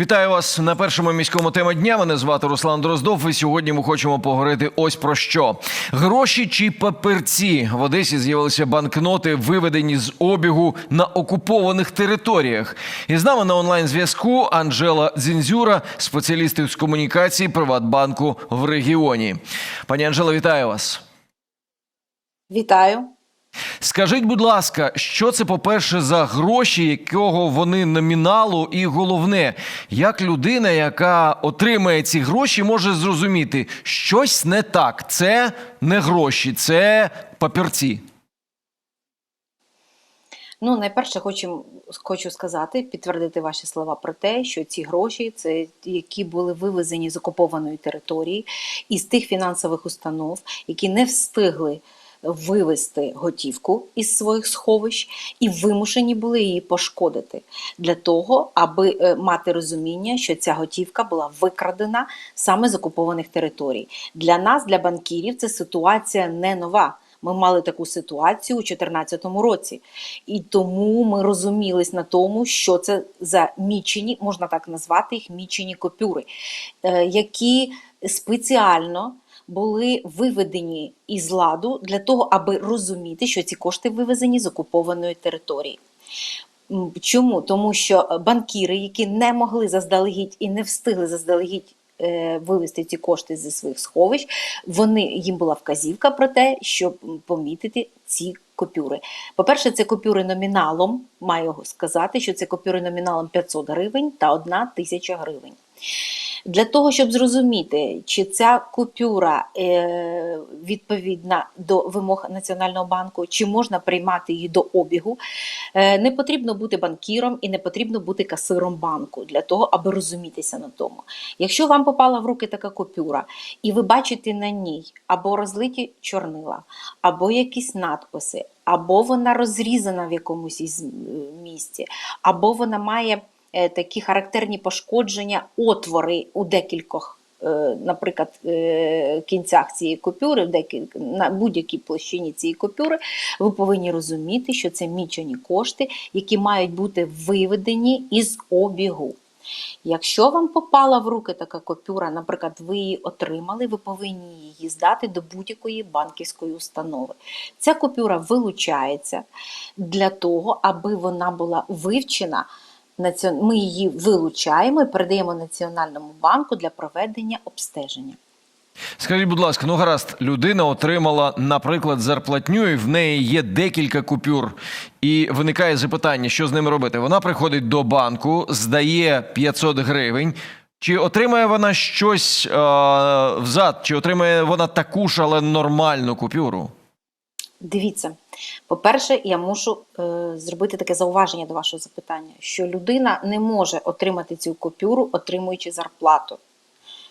Вітаю вас на першому міському тема дня. Мене звати Руслан Дроздов. І сьогодні ми хочемо поговорити ось про що: гроші чи папірці в Одесі з'явилися банкноти, виведені з обігу на окупованих територіях. І з нами на онлайн зв'язку Анжела Дзінзюра, спеціаліст з комунікації Приватбанку в регіоні. Пані Анжела, вітаю вас. Вітаю. Скажіть, будь ласка, що це, по-перше, за гроші, якого вони номіналу, і головне, як людина, яка отримає ці гроші, може зрозуміти, щось не так. Це не гроші, це папірці. Ну, найперше, хочу, хочу сказати, підтвердити ваші слова про те, що ці гроші, це які були вивезені з окупованої території із тих фінансових установ, які не встигли вивести готівку із своїх сховищ і вимушені були її пошкодити для того, аби е, мати розуміння, що ця готівка була викрадена саме з окупованих територій. Для нас, для банкірів, це ситуація не нова. Ми мали таку ситуацію у 2014 році, і тому ми розумілись на тому, що це за мічені, можна так назвати їх мічені купюри, е, які спеціально були виведені із ладу для того, аби розуміти, що ці кошти вивезені з окупованої території. Чому? Тому що банкіри, які не могли заздалегідь і не встигли заздалегідь е, вивести ці кошти зі своїх сховищ, вони їм була вказівка про те, щоб помітити ці купюри. По-перше, це купюри номіналом, маю сказати, що це купюри номіналом 500 гривень та 1 тисяча гривень. Для того, щоб зрозуміти, чи ця купюра е, відповідна до вимог Національного банку, чи можна приймати її до обігу, е, не потрібно бути банкіром і не потрібно бути касиром банку для того, аби розумітися на тому. Якщо вам попала в руки така купюра, і ви бачите на ній або розлиті чорнила, або якісь надписи, або вона розрізана в якомусь із місці, або вона має е, такі характерні пошкодження, отвори у декількох. е, Наприклад, е, кінцях цієї купюри, на будь-якій площині цієї купюри, ви повинні розуміти, що це мічені кошти, які мають бути виведені із обігу. Якщо вам попала в руки така купюра, наприклад, ви її отримали, ви повинні її здати до будь-якої банківської установи. Ця купюра вилучається для того, аби вона була вивчена. Ми її вилучаємо і передаємо Національному банку для проведення обстеження. Скажіть, будь ласка, ну гаразд, людина отримала, наприклад, зарплатню, і в неї є декілька купюр. І виникає запитання, що з ними робити. Вона приходить до банку, здає 500 гривень. Чи отримає вона щось е, взад, чи отримає вона таку ж, але нормальну купюру? Дивіться, по-перше, я мушу е, зробити таке зауваження до вашого запитання, що людина не може отримати цю купюру, отримуючи зарплату.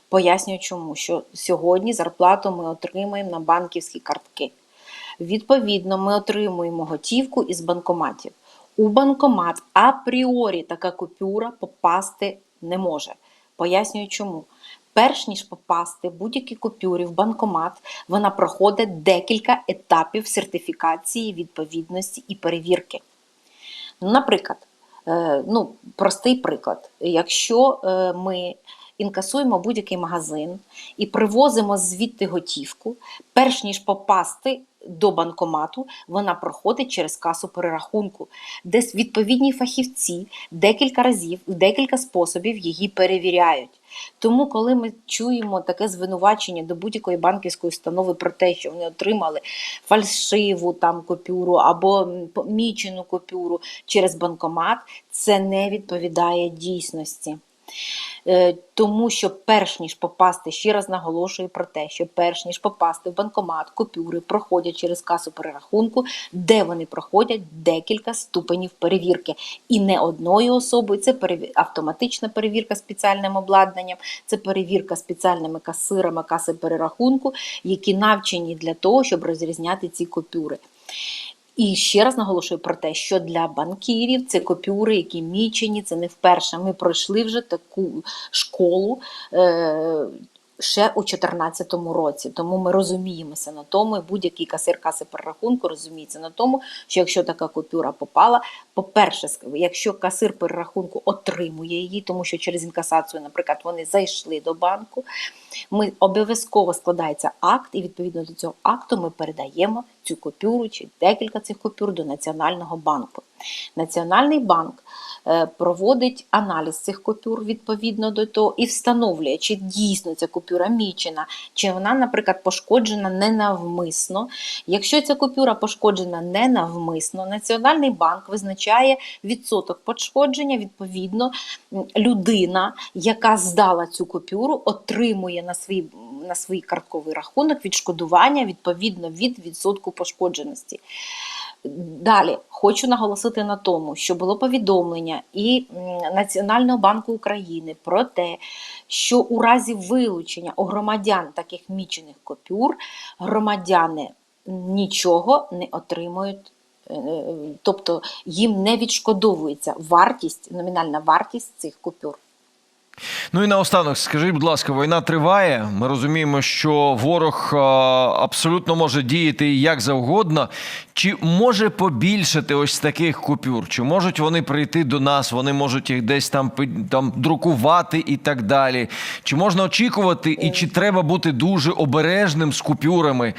Пояснюю чому, що сьогодні зарплату ми отримуємо на банківські картки. Відповідно, ми отримуємо готівку із банкоматів. У банкомат апріорі така купюра попасти не може. Пояснюю чому. Перш ніж попасти будь-які купюри в банкомат, вона проходить декілька етапів сертифікації відповідності і перевірки. Наприклад, е, ну, простий приклад. Якщо е, ми інкасуємо будь-який магазин і привозимо звідти готівку, перш ніж попасти до банкомату, вона проходить через касу перерахунку, де відповідні фахівці декілька разів, декілька способів її перевіряють. Тому, коли ми чуємо таке звинувачення до будь-якої банківської установи про те, що вони отримали фальшиву там купюру або мічену купюру через банкомат, це не відповідає дійсності. Е, Тому що перш ніж попасти, ще раз наголошую про те, що перш ніж попасти в банкомат, купюри проходять через касу перерахунку, де вони проходять декілька ступенів перевірки. І не одною особою, це автоматична перевірка спеціальним обладнанням, це перевірка спеціальними касирами каси перерахунку, які навчені для того, щоб розрізняти ці купюри. І ще раз наголошую про те, що для банкірів це купюри, які мічені, це не вперше. Ми пройшли вже таку школу. Е- ще у 2014 році. Тому ми розуміємося на тому, і будь-який касир каси перерахунку розуміється на тому, що якщо така купюра попала, по-перше, якщо касир перерахунку отримує її, тому що через інкасацію, наприклад, вони зайшли до банку, ми обов'язково складається акт, і відповідно до цього акту ми передаємо цю купюру чи декілька цих купюр до Національного банку. Національний банк е, проводить аналіз цих купюр відповідно до того і встановлює, чи дійсно ця купюра мічена, чи вона, наприклад, пошкоджена ненавмисно. Якщо ця купюра пошкоджена ненавмисно, Національний банк визначає відсоток пошкодження. Відповідно, людина, яка здала цю купюру, отримує на свій на свій картковий рахунок відшкодування відповідно від відсотку пошкодженості. Далі хочу наголосити на тому, що було повідомлення і Національного банку України про те, що у разі вилучення у громадян таких мічених купюр громадяни нічого не отримують. е, е, Тобто їм не відшкодовується вартість, номінальна вартість цих купюр. Ну і наостанок, скажіть, будь ласка, війна триває. Ми розуміємо, що ворог абсолютно може діяти як завгодно. Чи може побільшати ось таких купюр? Чи можуть вони прийти до нас? Вони можуть їх десь там там друкувати і так далі. Чи можна очікувати, і чи треба бути дуже обережним з купюрами,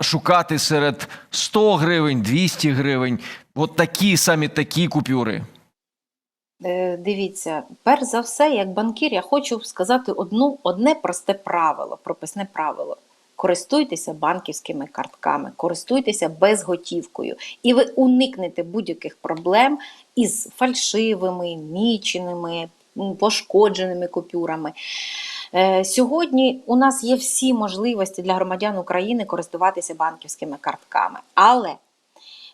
шукати серед 100 гривень, 200 гривень, от такі самі такі купюри? Е, Дивіться, перш за все, як банкір, я хочу сказати одну, одне просте правило, прописне правило. Користуйтеся банківськими картками, користуйтеся безготівкою, і ви уникнете будь-яких проблем із фальшивими, міченими, пошкодженими купюрами. Е, Сьогодні у нас є всі можливості для громадян України користуватися банківськими картками. Але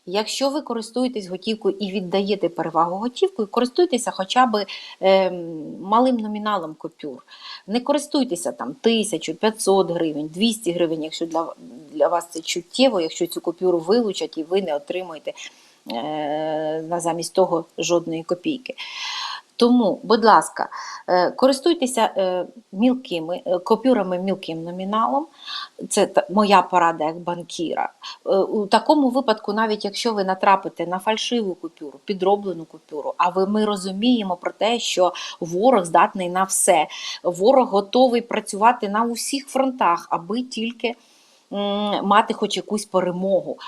Якщо ви користуєтесь готівкою і віддаєте перевагу готівкою, користуйтеся хоча б е, малим номіналом купюр. Не користуйтеся там 1000, 500 гривень, 200 гривень, якщо для, для вас це чуттєво, якщо цю купюру вилучать і ви не отримуєте е, замість того жодної копійки. Тому, будь ласка, е, користуйтеся е, мілкими е, купюрами мілким номіналом. Це моя порада як банкіра. У такому випадку, навіть якщо ви натрапите на фальшиву купюру, підроблену купюру, а ви ми розуміємо про те, що ворог здатний на все. Ворог готовий працювати на усіх фронтах, аби тільки мати хоч якусь перемогу.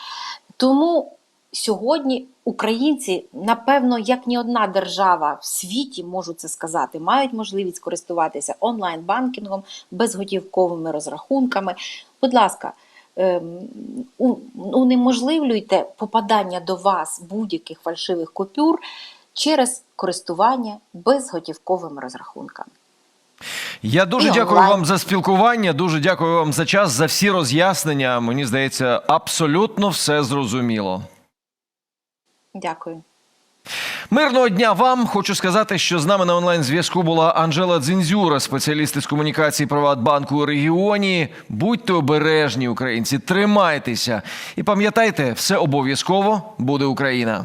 Тому сьогодні українці, напевно, як ні одна держава в світі, можу це сказати, мають можливість користуватися онлайн-банкінгом, безготівковими розрахунками. Будь ласка, ем, унеможливлюйте попадання до вас будь-яких фальшивих купюр через користування безготівковими розрахунками. Я дуже І дякую онлайн. вам за спілкування. Дуже дякую вам за час, за всі роз'яснення. Мені здається, абсолютно все зрозуміло. Дякую. Мирного дня вам хочу сказати, що з нами на онлайн зв'язку була Анжела Дзінзюра, спеціаліст із комунікації Приватбанку у регіоні. Будьте обережні, українці, тримайтеся і пам'ятайте, все обов'язково буде Україна.